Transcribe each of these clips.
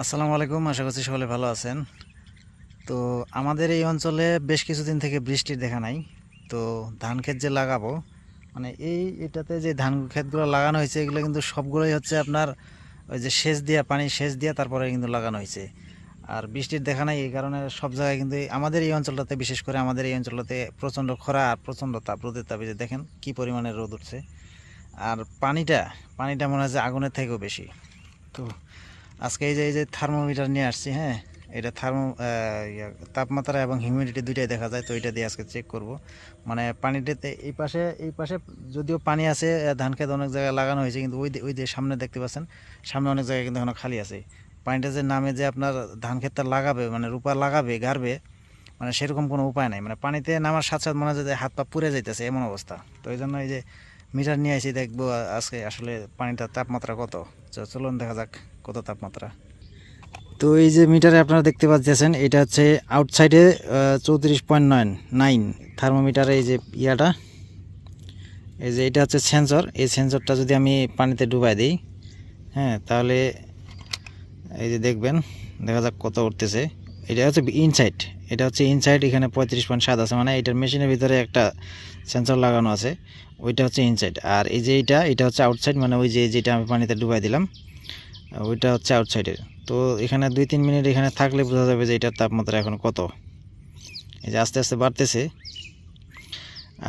আসসালামু আলাইকুম, আশা করছি সকলে ভালো আছেন। তো আমাদের এই অঞ্চলে বেশ কিছুদিন থেকে বৃষ্টির দেখা নাই। তো ধান ক্ষেত যে লাগাবো মানে এই এটাতে যে ধান ক্ষেতগুলো লাগানো হয়েছে, এগুলো কিন্তু সবগুলোই হচ্ছে আপনার ওই যে সেচ দিয়া, পানি সেচ দিয়া তারপরে কিন্তু লাগানো হয়েছে। আর বৃষ্টির দেখা নাই, এই কারণে সব জায়গায় কিন্তু আমাদের এই অঞ্চলটাতে, বিশেষ করে আমাদের এই অঞ্চলটাতে প্রচণ্ড খরা আর প্রচণ্ড তাপ, রোদের তাপে যে দেখেন কি পরিমাণে রোদ উঠছে। আর পানিটা পানিটা মনে হয় যে আগুনের থেকেও বেশি। তো আজকে এই যে এই যে থার্মোমিটার নিয়ে আসছি হ্যাঁ? এটা থার্মো তাপমাত্রা এবং হিউমিডিটি দুইটাই দেখা যায়, তো এটা দিয়ে আজকে চেক করব। মানে পানিটাতে এই পাশে এই পাশে যদিও পানি আছে ধান খেত অনেক জায়গায় লাগানো হয়েছে, কিন্তু ওই ওই যে সামনে দেখতে পাচ্ছেন, সামনে অনেক জায়গায় কিন্তু এখনও খালি আছে। পানিটা যে নামে যে আপনার ধান ক্ষেতটা লাগাবে মানে রূপা লাগাবে, গাড়বে মানে সেরকম কোনো উপায় নাই। মানে পানিতে নামার সাথে সাথে মনে হয় যে হাত পা পুড়ে যাইতেছে, এমন অবস্থা। তো এই জন্য এই যে মিটার নিয়ে আসি, দেখব আজকে আসলে পানিটার তাপমাত্রা কত। চলুন দেখা যাক। কত তাপমাত্রা? তো এই যে মিটারে আপনারা দেখতে পাচ্ছেন, এটা হচ্ছে আউটসাইডে চৌত্রিশ পয়েন্ট নয় নাইন থার্মোমিটারে এই যে ইয়াটা। এই যে এটা হচ্ছে সেন্সর এই সেন্সরটা যদি আমি পানিতে ডুবাই দিই হ্যাঁ তাহলে এই যে দেখবেন, দেখা যাক কত উঠতেছে। এটা হচ্ছে ইনসাইড এটা হচ্ছে ইনসাইড এখানে পঁয়ত্রিশ পয়েন্ট সাত আছে মানে এটার মেশিনের ভিতরে একটা সেন্সর লাগানো আছে, ওইটা হচ্ছে ইনসাইড আর এই যে এটা এটা হচ্ছে আউটসাইড মানে ওই যে যেটা আমি পানিতে ডুবাই দিলাম ওইটা হচ্ছে আউটসাইডের তো এখানে দুই তিন মিনিট এখানে থাকলে বোঝা যাবে যে এটার তাপমাত্রা এখন কত। এই যে আস্তে আস্তে বাড়তেছে।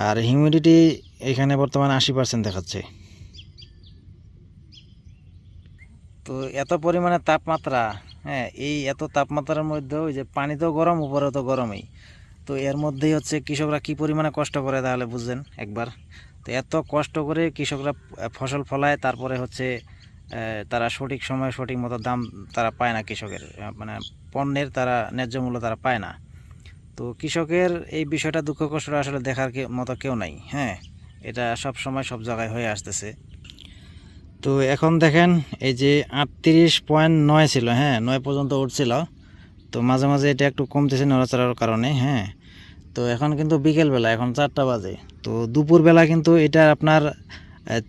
আর হিউমিডিটি এখানে বর্তমানে আশি পার্সেন্ট দেখাচ্ছে। তো এত পরিমাণে তাপমাত্রা হ্যাঁ এই এত তাপমাত্রার মধ্যে ওই যে পানি তো গরম, উপরে তো গরমই। তো এর মধ্যেই হচ্ছে কৃষকরা কি পরিমাণে কষ্ট করে তাহলে বুঝছেন একবার। তো এত কষ্ট করে কৃষকরা ফসল ফলায়, তারপরে হচ্ছে তারা সঠিক সময়ে সঠিক মতো দাম তারা পায় না কৃষকের মানে পণ্যের তারা ন্যায্য মূল্য তারা পায় না। তো কৃষকের এই বিষয়টা দুঃখ কষ্টটা আসলে দেখার মতো কেউ নাই হ্যাঁ? এটা সব সময় সব জায়গায় হয়ে আসতেছে। তো এখন দেখেন, এই যে আটত্রিশ পয়েন্ট নয় ছিল হ্যাঁ নয় পর্যন্ত উঠছিল। তো মাঝে মাঝে এটা একটু কমতেছে নড়াচড়ার কারণে হ্যাঁ? তো এখন কিন্তু বিকেলবেলা, এখন চারটা বাজে। তো দুপুরবেলা কিন্তু এটা আপনার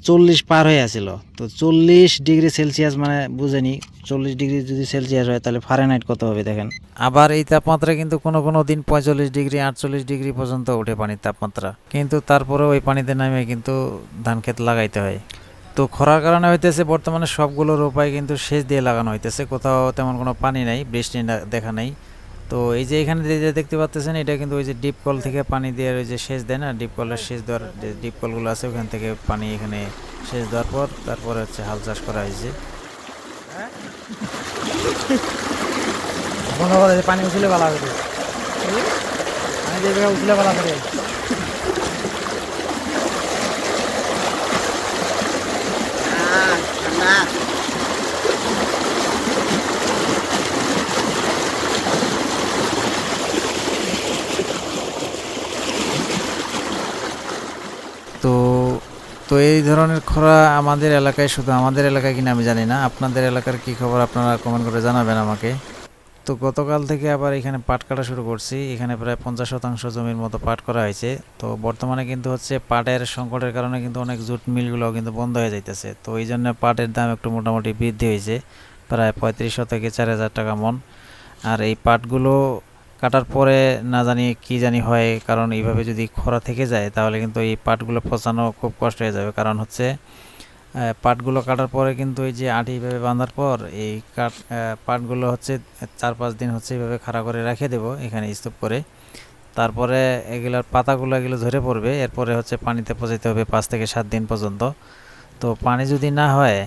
চল্লিশ পার হয়ে আছিল তো চল্লিশ ডিগ্রি সেলসিয়াস মানে বুঝেনি, চল্লিশ ডিগ্রি যদি সেলসিয়াস হয় তাহলে ফারেনহাইট কত হবে দেখেন। আবার এই তাপমাত্রা কিন্তু কোনো কোনো দিন পঁয়তাল্লিশ ডিগ্রি, আটচল্লিশ ডিগ্রি পর্যন্ত ওঠে পানির তাপমাত্রা। কিন্তু তারপরেও ওই পানিতে নামে কিন্তু ধান ক্ষেত লাগাইতে হয়। তো খরার কারণে হইতেছে বর্তমানে সবগুলোর উপায় কিন্তু সেচ দিয়ে লাগানো হইতেছে। কোথাও তেমন কোনো পানি নাই, বৃষ্টি দেখা নাই। তো এই যে এখানে যে দেখতে পাচ্ছেন এটা কিন্তু ওই যে ডিপ কল থেকে পানি দেওয়ার ওই যে সেচ দেয় না? ডিপ কলের সেচ দেওয়ার যে ডিপ কলগুলো আছে, ওখান থেকে পানি এখানে সেচ দেওয়ার পর তারপরে হচ্ছে হাল চাষ করা হয়েছে পানি উঠলে ভালো হবে। পানি উঠলে ভালো করে তো তো এই ধরনের খরা আমাদের এলাকায় শুধু আমাদের এলাকায় কিনা আমি জানি না। আপনাদের এলাকার কি খবর আপনারা কমেন্ট করে জানাবেন আমাকে। তো গতকাল থেকে আবার এখানে পাট কাটা শুরু করছি। এখানে প্রায় পঞ্চাশ শতাংশ জমির মতো পাট করা হয়েছে। তো বর্তমানে কিন্তু হচ্ছে পাটের সংকটের কারণে কিন্তু অনেক জুট মিলগুলো কিন্তু বন্ধ হয়ে যাইতেছে। তো এই জন্য পাটের দাম একটু মোটামুটি বৃদ্ধি হয়েছে। প্রায় পঁয়ত্রিশশো থেকে চার হাজার টাকা মন। আর এই পাটগুলো কাটার পরে না জানি কি জানি হয়, কারণ এইভাবে যদি খরা থেকে যায় তাহলে কিন্তু এই পাটগুলো পচানো খুব কষ্ট হয়ে যাবে। কারণ হচ্ছে পাটগুলো কাটার পরে কিন্তু এই যে আটি এইভাবে বাঁধার পর এই কাঠ পাটগুলো হচ্ছে চার পাঁচ দিন হচ্ছে এইভাবে খাড়া করে রেখে দেবো এখানে স্তূপ করে। তারপরে এগুলোর পাতাগুলো এগুলো ঝরে পড়বে, এরপরে হচ্ছে পানিতে পচাইতে হবে পাঁচ থেকে সাত দিন পর্যন্ত। তো পানি যদি না হয়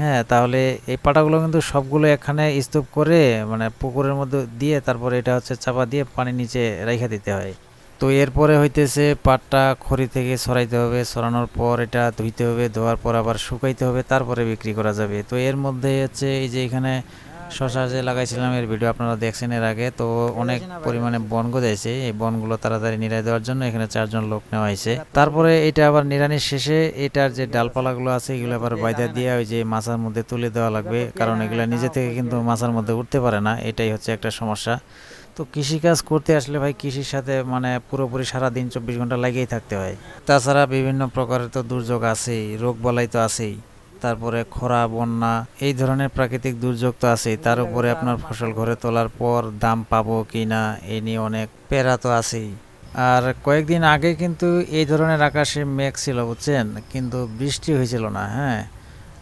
হ্যাঁ তাহলে এই পাটাগুলো কিন্তু সবগুলো এখানে স্তূপ করে মানে পুকুরের মধ্যে দিয়ে তারপরে এটা হচ্ছে চাপা দিয়ে পানি নিচে রেখে দিতে হয়। তো এরপরে হইতেছে পাটটা খড়ি থেকে সরাইতে হবে, সরানোর পর এটা ধুইতে হবে, ধোয়ার পর আবার শুকাইতে হবে, তারপরে বিক্রি করা যাবে। তো এর মধ্যে হচ্ছে এই যে এখানে শশা যে লাগাইছিলাম এর ভিডিও আপনারা দেখছেন এর আগে। তো অনেক পরিমাণে বন গজাইছে। এই বনগুলো তাড়াতাড়ি নিরাই দেওয়ার জন্য এখানে চারজন লোক নেওয়া হয়েছে। তারপরে এটা আবার নিরানির শেষে এটার যে ডালপালাগুলো আছে এগুলো আবার বাইদা দিয়ে ওই যে মাছার মধ্যে তুলে দেওয়া লাগবে। কারণ এগুলো নিজে থেকে কিন্তু মাছার মধ্যে উঠতে পারে না। এটাই হচ্ছে একটা সমস্যা। তো কৃষিকাজ করতে আসলে ভাই কৃষির সাথে মানে পুরোপুরি সারা দিন চব্বিশ ঘণ্টা লাগিয়েই থাকতে হয়। তাছাড়া বিভিন্ন প্রকারের তো দুর্যোগ আছেই রোগ বলাই তো আছেই। তারপরে খরা, বন্যা, এই ধরনের প্রাকৃতিক দুর্যোগ তো আছেই। তার উপরে আপনার ফসল ঘরে তোলার পর দাম পাবো কি না এই নিয়ে অনেক প্যারা তো আছেই। আর কয়েকদিন আগে কিন্তু এই ধরনের আকাশে মেঘ ছিল, বুঝছেন? কিন্তু বৃষ্টি হয়েছিল না হ্যাঁ?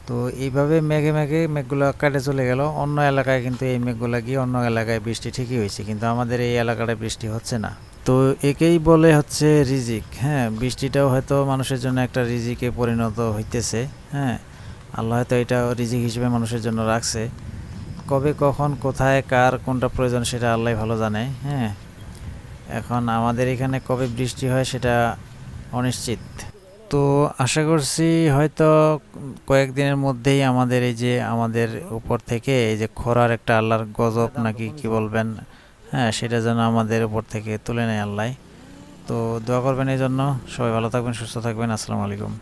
তো এইভাবে মেঘে মেঘে মেঘগুলো কাটে চলে গেল। অন্য এলাকায় কিন্তু এই মেঘগুলো গিয়ে অন্য এলাকায় বৃষ্টি ঠিকই হয়েছে, কিন্তু আমাদের এই এলাকাটায় বৃষ্টি হচ্ছে না। তো একেই বলে হচ্ছে রিজিক হ্যাঁ? বৃষ্টিটাও হয়তো মানুষের জন্য একটা রিজিকে পরিণত হইতেছে হ্যাঁ? আল্লাহ হয়তো এটা রিজিক হিসেবে মানুষের জন্য রাখছে। কবে, কখন, কোথায়, কার, কোনটা প্রয়োজন সেটা আল্লাহ ভালো জানে হ্যাঁ? এখন আমাদের এখানে কবে বৃষ্টি হয় সেটা অনিশ্চিত। তো আশা করছি হয়তো কয়েকদিনের মধ্যেই আমাদের এই যে, আমাদের উপর থেকে এই যে খরার একটা আল্লাহর গজব নাকি কি বলবেন হ্যাঁ সেটা যেন আমাদের উপর থেকে তুলে নেয় আল্লাহ। তো দোয়া করবেন এই জন্য। সবাই ভালো থাকবেন, সুস্থ থাকবেন। আসসালামু আলাইকুম।